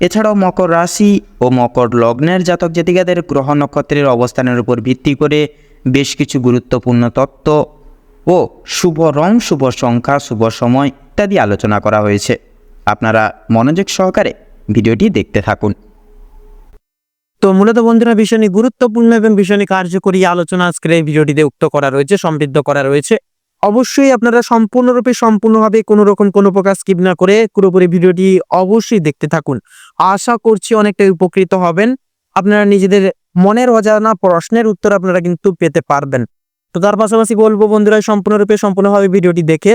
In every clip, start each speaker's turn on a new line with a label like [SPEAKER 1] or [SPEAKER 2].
[SPEAKER 1] এছাড়াও মকর রাশি ও মকর লগ্নের জাতক জাতিকাদের গ্রহ নক্ষত্রের অবস্থানের উপর ভিত্তি করে বেশ কিছু গুরুত্বপূর্ণ তত্ত্ব ও শুভ রং, শুভ সংখ্যা, শুভ সময় ইত্যাদি আলোচনা করা হয়েছে। আপনারা মনোযোগ সহকারে ভিডিওটি দেখতে থাকুন।
[SPEAKER 2] তো মূলত বন্ধুরা, ভীষণই গুরুত্বপূর্ণ এবং ভীষণই কার্যকরী আলোচনা আজকের এই ভিডিওটিতে উক্ত করা রয়েছে, সমৃদ্ধ করা রয়েছে। অবশ্যই আপনারা সম্পূর্ণরূপে সম্পূর্ণভাবে কোনো রকম কোনো প্রকার স্কিপ না করে পুরোপুরি ভিডিওটি অবশ্যই দেখতে থাকুন। আশা করছি অনেকটা উপকৃত হবেন। আপনারা নিজেদের মনের অজানা প্রশ্নের উত্তর আপনারা কিন্তু পেতে পারবেন। তো তার পাশাপাশি বলব বন্ধুরা, সম্পূর্ণরূপে সম্পূর্ণভাবে ভিডিওটি দেখে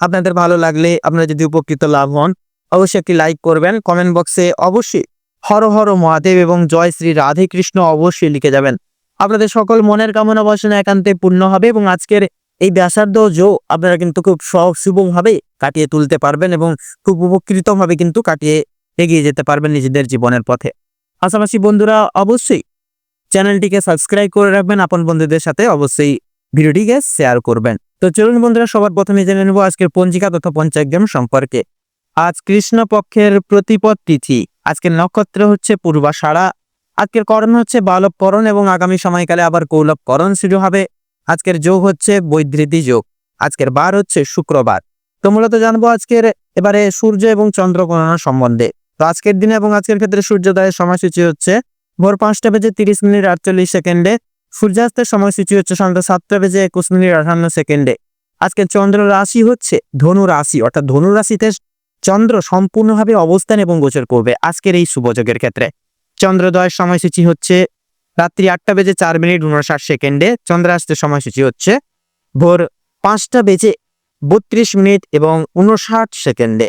[SPEAKER 2] আপনাদের ভালো লাগলে আপনারা যদি উপকৃত লাভ হন, অবশ্যই একটি লাইক করবেন। কমেন্ট বক্সে অবশ্যই হর হর মহাদেব এবং জয় শ্রী রাধে কৃষ্ণ অবশ্যই লিখে যাবেন। আপনাদের সকল মনের কামনা বাসনা একান্তে পূর্ণ হবে এবং আজকের এই ব্যাসার্ধ জো আপনারা কিন্তু খুব শুভভাবে কাটিয়ে তুলতে পারবেন এবং খুব উপকৃতভাবে কিন্তু কাটিয়ে এগিয়ে যেতে পারবেন নিজেদের জীবনের পথে। পাশাপাশি বন্ধুরা, অবশ্যই চ্যানেলটিকে সাবস্ক্রাইব করে রাখবেন, আপন বন্ধুদের সাথে অবশ্যই ভিডিওটিকে শেয়ার করবেন। তো চলুন বন্ধুরা, সবার প্রথমে জেনে নেব আজকের পঞ্জিকা তথা পঞ্চাগ্রাম সম্পর্কে। আজ কৃষ্ণ পক্ষের প্রতিপদ তিথি। আজকের নক্ষত্র হচ্ছে পূর্বাষাঢ়া। আজকের করণ হচ্ছে বালবকরণ এবং আগামী সময়কালে আবার কৌলভকরণ শুরু হবে। আজকের যোগ হচ্ছে বৈধৃতি যোগ, আজকের বার হচ্ছে শুক্রবার। তো মূলত জানব আজকের এবারে সূর্য এবং চন্দ্র গণনা সম্বন্ধে। তো আজকের দিনে এবং আজকের ক্ষেত্রে সূর্যোদয়ের সময়সূচি হচ্ছে ভোর পাঁচটা বেজে তিরিশ মিনিট আটচল্লিশ সেকেন্ডে, সূর্যাস্তের সময়সূচি হচ্ছে সন্ধ্যা সাতটা বেজে একুশ মিনিট আঠান্ন সেকেন্ডে। আজকে চন্দ্র রাশি হচ্ছে ধনু রাশি, অর্থাৎ ধনু রাশিতে চন্দ্র সম্পূর্ণভাবে অবস্থান এবং গোচর করবে আজকের এই শুভযোগের ক্ষেত্রে। চন্দ্রোদয়ের সময়সূচি হচ্ছে রাত্রি আটটা বেজে চার মিনিট উনষাট সেকেন্ডে চন্দ্রাস্তের সময়সূচি হচ্ছে ভোর পাঁচটা বেজে বত্রিশ মিনিট এবং উনষাট সেকেন্ডে।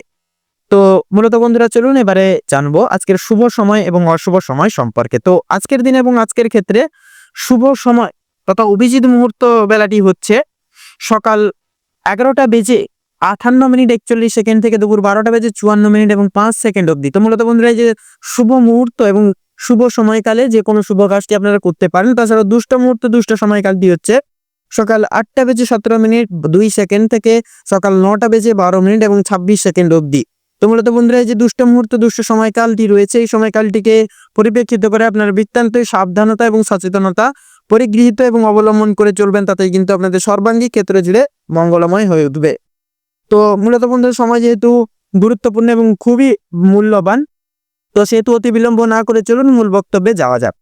[SPEAKER 2] তো মূলত বন্ধুরা, চলুন এবারে জানব আজকের শুভ সময় এবং অশুভ সময় সম্পর্কে। তো আজকের দিন এবং আজকের ক্ষেত্রে শুভ সময় তথা অভিজিৎ মুহূর্ত বেলাটি হচ্ছে সকাল এগারোটা বেজে আটান্ন মিনিট একচল্লিশ সেকেন্ড থেকে দুপুর বারোটা বেজে চুয়ান্ন মিনিট এবং পাঁচ সেকেন্ড অবধি। তো মূলত বন্ধুরা, এই যে শুভ মুহূর্ত এবং শুভ সময়কালে যে কোনো শুভ কাজটি আপনারা করতে পারেন। তাছাড়া দুষ্ট মুহূর্ত দুষ্ট সময়কালটি হচ্ছে সকাল আটটা বেজে সতেরো মিনিট, দুই সেকেন্ড থেকে সকাল নটা বেজে বারো মিনিট এবং ছাব্বিশ সেকেন্ড অবধি। তো মূলত বন্ধুরা, এই যে দুষ্ট মুহূর্ত দুষ্ট সময়কালটি রয়েছে, এই সময়কালটিকে পরিপ্রেক্ষিত করে আপনার বৃত্তান্ত, সাবধানতা এবং সচেতনতা পরিগৃহীত এবং অবলম্বন করে চলবেন তাতে কিন্তু আপনাদের সর্বাঙ্গী ক্ষেত্র জুড়ে মঙ্গলময় হয়ে উঠবে। তো মূলত বন্ধুদের সময় যেহেতু গুরুত্বপূর্ণ এবং খুবই মূল্যবান তো সেহেতু অতি বিলম্ব না করে চলুন মূল বক্তব্যে যাওয়া যাক।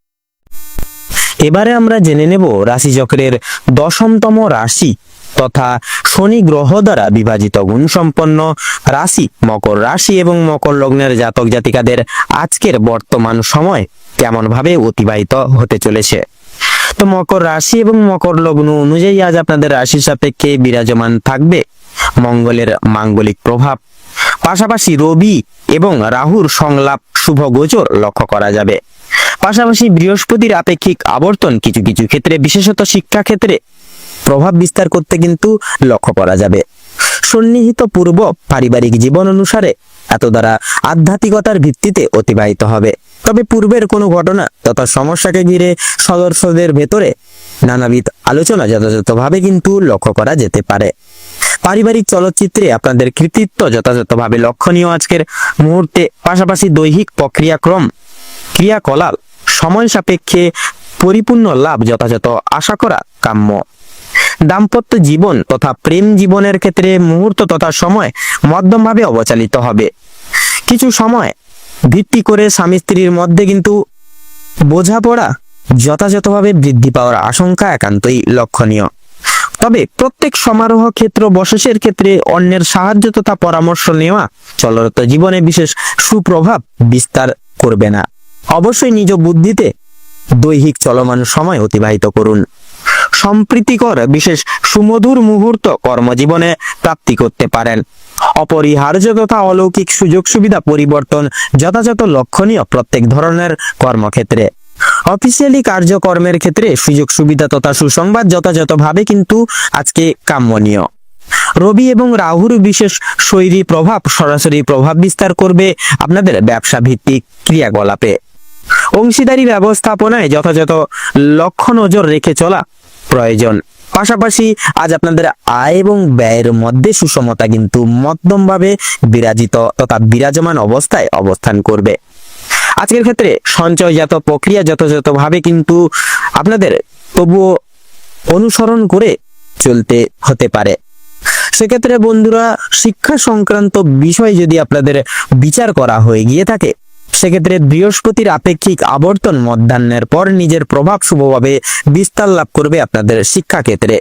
[SPEAKER 2] এবারে আমরা জেনে নেব রাশি চক্রের দশমতম রাশি তথা শনি গ্রহ দ্বারা বিভাজিত গুণ সম্পন্ন রাশি, মকর রাশি এবং মকর লগ্নের জাতক জাতিকাদের আজকের বর্তমান সময় কেমন ভাবে অতিবাহিত হতে চলেছে। তো মকর রাশি এবং মকর লগ্ন অনুযায়ী আজ আপনাদের রাশির সাপেক্ষে বিরাজমান থাকবে মঙ্গলের মাঙ্গলিক প্রভাব। পাশাপাশি রবি এবং রাহুর সংলাপ শুভ গোচর লক্ষ্য করা যাবে। পাশাপাশি বৃহস্পতির আপেক্ষিক আবর্তন কিছু কিছু ক্ষেত্রে, বিশেষত শিক্ষা ক্ষেত্রে প্রভাব বিস্তার করতে কিন্তু লক্ষ্য করা যাবে। সন্নিহিত পূর্ব পারিবারিক জীবন অনুসারে এত দ্বারা আধ্যাত্মিকতার ভিত্তিতে অতিবাহিত হবে। তবে পূর্বের কোনো ঘটনা তথা সমস্যাকে ঘিরে সদস্যদের ভেতরে নানাবিধ আলোচনা যথাযথভাবে কিন্তু লক্ষ্য করা যেতে পারে। পারিবারিক চলচ্চিত্রে আপনাদের কৃতিত্ব যথাযথভাবে লক্ষণীয় আজকের মুহূর্তে, পাশাপাশি দৈহিক প্রক্রিয়াক্রম, ক্রিয়াকলাপ, সময় সাপেক্ষে পরিপূর্ণ লাভ যথাযথ আশা করা কাম্য। দাম্পত্য জীবন তথা প্রেম জীবনের ক্ষেত্রে মুহূর্ত তথা সময় মধ্যমভাবে অবচালিত হবে। কিছু সময় ভিত্তি করে স্বামী স্ত্রীর মধ্যে কিন্তু বোঝাপড়া যথাযথভাবে বৃদ্ধি পাওয়ার আশঙ্কা একান্তই লক্ষণীয়। তবে প্রত্যেক সমারোহ ক্ষেত্র বসেসের ক্ষেত্রে অন্যের সাহায্য তথা পরামর্শ নেওয়া চলরত জীবনে বিশেষ সুপ্রভাব বিস্তার করবে না। অবশ্যই নিজ বুদ্ধিতে দৈহিক চলমান সময় অতিবাহিত করুন। সম্প্রীতিকর বিশেষ সুমধুর মুহূর্ত কর্মজীবনে প্রাপ্তি করতে পারেন। অপরিহার্য তথা অলৌকিক সুযোগ সুবিধা পরিবর্তন যথাযথ লক্ষণীয় প্রত্যেক ধরনের কর্মক্ষেত্রে। অফিসিয়ালি কার্যকর্মের ক্ষেত্রে সুযোগ, সুবিধা তথা সুসংবাদ যথাযথভাবে কিন্তু আজকে কাম্যনীয়। রবি এবং রাহুর বিশেষ শৈরী প্রভাব সরাসরি প্রভাব বিস্তার করবে আপনাদের ব্যবসা ভিত্তিক ক্রিয়াকলাপে। অংশীদারি ব্যবস্থাপনায় যথাযথ লক্ষ্য নজর রেখে চলা প্রয়োজন। পাশাপাশি আজ আপনাদের আয় এবং ব্যয়ের মধ্যে সুষমতা কিন্তু মধ্যমভাবে বিরাজিত তথা বিরাজমান অবস্থায় অবস্থান করবে। আজকের ক্ষেত্রে সঞ্চয়জাত প্রক্রিয়া যথাযথভাবে কিন্তু আপনাদের তবুও অনুসরণ করে চলতে হতে পারে। সেক্ষেত্রে বন্ধুরা, শিক্ষা সংক্রান্ত বিষয় যদি আপনাদের বিচার করা হয়ে গিয়ে থাকে, সেক্ষেত্রে বৃহস্পতির আপেক্ষিক আবর্তন মধ্যাহ্নের পর নিজের প্রভাব শুভভাবে বিস্তার লাভ করবে আপনাদের শিক্ষাক্ষেত্রে।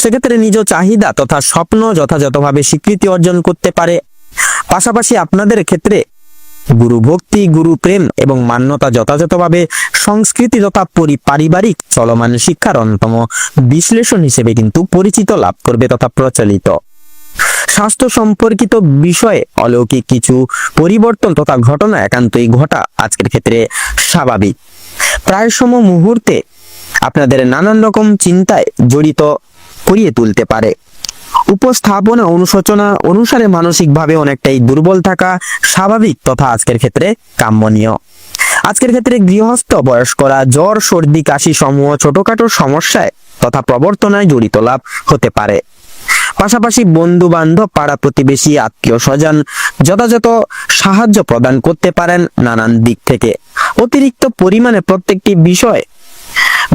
[SPEAKER 2] সেক্ষেত্রে নিজ চাহিদা তথা স্বপ্ন যথাযথভাবে স্বীকৃতি অর্জন করতে পারে। পাশাপাশি আপনাদের ক্ষেত্রে গুরু ভক্তি, গুরু প্রেম এবং মান্যতা যথাযথভাবে সংস্কৃতি তথা পরি পারিবারিক চলমান শিক্ষার অন্যতম বিশ্লেষণ হিসেবে কিন্তু পরিচিত লাভ করবে তথা প্রচলিত। স্বাস্থ্য সম্পর্কিত বিষয়ে অলৌকিক কিছু পরিবর্তন তথা ঘটনা একান্তই ঘটা আজকের ক্ষেত্রে স্বাভাবিক। প্রায় সম মুহূর্তে আপনাদের নানান রকম চিন্তায় জড়িত করিয়ে তুলতে পারে। উপস্থাপনা অনুশোচনা অনুসারে মানসিকভাবে অনেকটাই দুর্বল থাকা স্বাভাবিক তথা আজকের ক্ষেত্রে কাম্যনীয়। আজকের ক্ষেত্রে গৃহস্থ, বয়স্করা, জ্বর, সর্দি, কাশি সমূহ ছোটখাটো সমস্যায় তথা প্রবর্তনায় জড়িত লাভ হতে পারে। পাশাপাশি বন্ধু বান্ধব পাড়া প্রতিবেশী, আত্মীয় স্বজন যথাযথ সাহায্য প্রদান করতে পারেন নানান দিক থেকে। অতিরিক্ত পরিমাণে প্রত্যেকটি বিষয়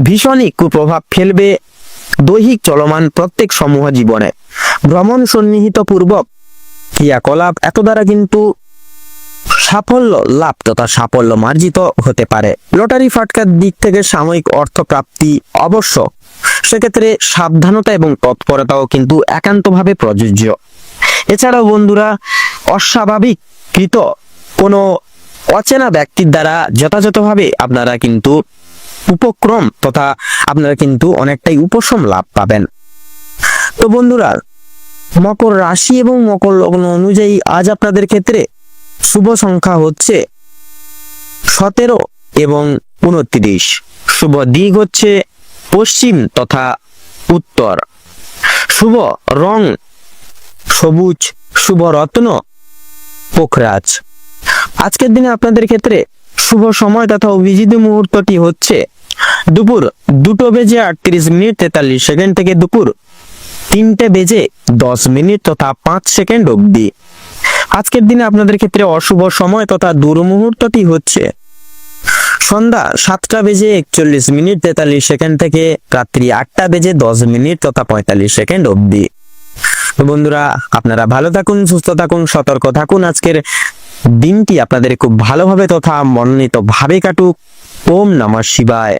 [SPEAKER 2] ভীষণই কুপ্রভাব ফেলবে দৈহিক চলমান প্রত্যেক সমূহ জীবনে। ভ্রমণ সন্নিহিত পূর্বক ক্রিয়াকলাপ এত দ্বারা কিন্তু সাফল্য লাভ তথা সাফল্য মার্জিত হতে পারে। লটারি ফাটকার দিক থেকে সাময়িক অর্থ প্রাপ্তি অবশ্য সেক্ষেত্রে সাবধানতা এবং তৎপরতাও কিন্তু একান্তভাবে প্রযোজ্য। এছাড়াও বন্ধুরা, অস্বাভাবিক কৃত কোনো অচেনা ব্যক্তির দ্বারা যথাযথভাবে আপনারা কিন্তু উপক্রম তথা আপনারা কিন্তু অনেকটাই উপশম লাভ পাবেন। তো বন্ধুরা, মকর রাশি এবং মকর লগ্ন অনুযায়ী আজ আপনাদের ক্ষেত্রে শুভ সংখ্যা হচ্ছে সতেরো এবং উনত্রিশ। শুভ দিক হচ্ছে পশ্চিম তথা উত্তর। শুভ রং সবুজ, শুভ রত্ন পোখরাজ। আজকের দিনে আপনাদের ক্ষেত্রে শুভ সময় তথা অভিজিৎ মুহূর্তটি হচ্ছে দুপুর দুটো বেজে আটত্রিশ মিনিট তেতাল্লিশ সেকেন্ড থেকে দুপুর তিনটে বেজে দশ মিনিট তথা পাঁচ সেকেন্ড অবধি। আজকের দিনে আপনাদের ক্ষেত্রে অশুভ সময় তথা দুর্মুহূর্তটি হচ্ছে সন্ধ্যা সাতটা বেজে একচল্লিশ মিনিট তেতাল্লিশ সেকেন্ড থেকে রাত্রি আটটা বেজে দশ মিনিট তথা পঁয়তাল্লিশ সেকেন্ড অবধি। তো বন্ধুরা, আপনারা ভালো থাকুন, সুস্থ থাকুন, সতর্ক থাকুন। আজকের দিনটি আপনাদের খুব ভালোভাবে তথা মনোনীত ভাবে কাটুক। ওম নমঃ শিবায়।